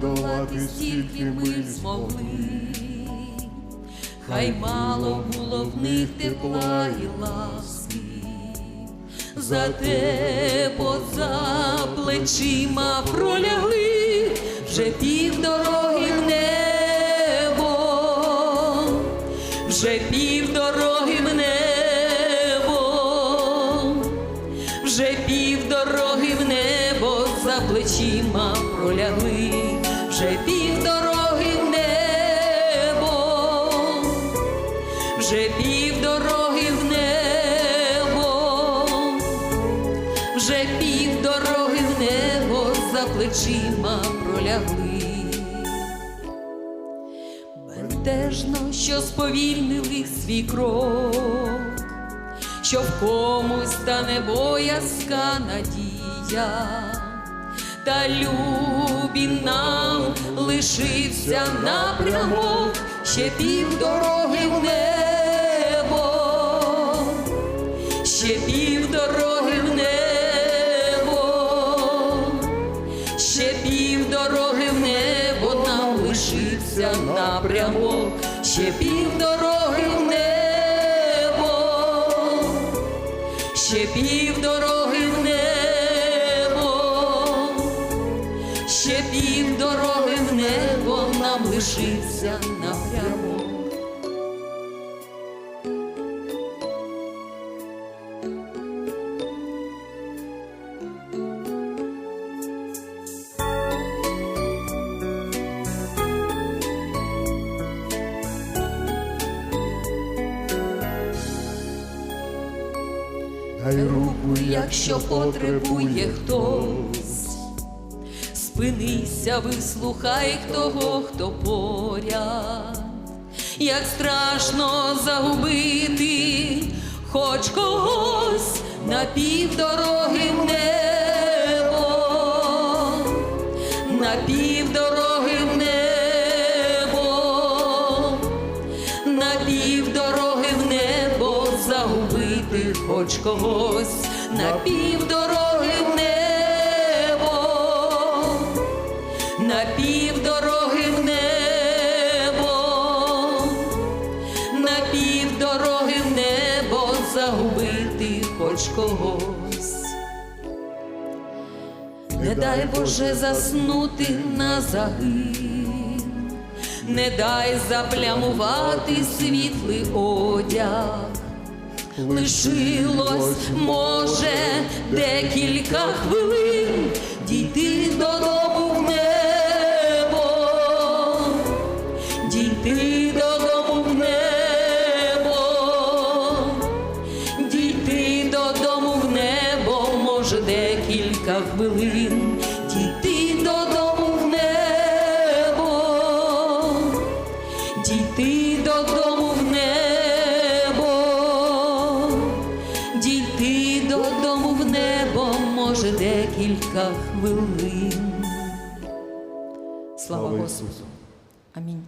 подолати стільки ми змогли. Хай мало було в них тепла і ласки, зате поза плечима пролягли вже півдороги в небо, вже півдороги в небо, вже півдороги в небо. За плечима пролягли, вже півдороги в небо, вже півдороги в небо, вже півдороги в небо за плечима пролягли. Бентежно, що сповільнили свій крок, що в комусь стане боязка надія, та любі нам лишився напрямок ще півдороги в небо, ще півдороги в небо, ще півдороги в небо нам лишився напрямок, ще півдороги в небо, ще півдороги в ще півдороги в небо нам лишився напрямок. Дай руку, якщо потребує хтось, спинися, вислухай того, хто поряд, як страшно загубити хоч когось на півдороги в небо, на півдороги небо, на півдороги в небо загубити хоч когось, на півдороги в небо, на півдороги в небо, на півдороги в небо загубити хоч когось. Не дай Боже заснути на загин, не дай заплямувати світлий одяг. Лишилось, може, декілька хвилин хвилин дійти додому в небо, дійти додому в небо, дійти додому в небо, може, декілька хвилин. Слава Господу. Амінь.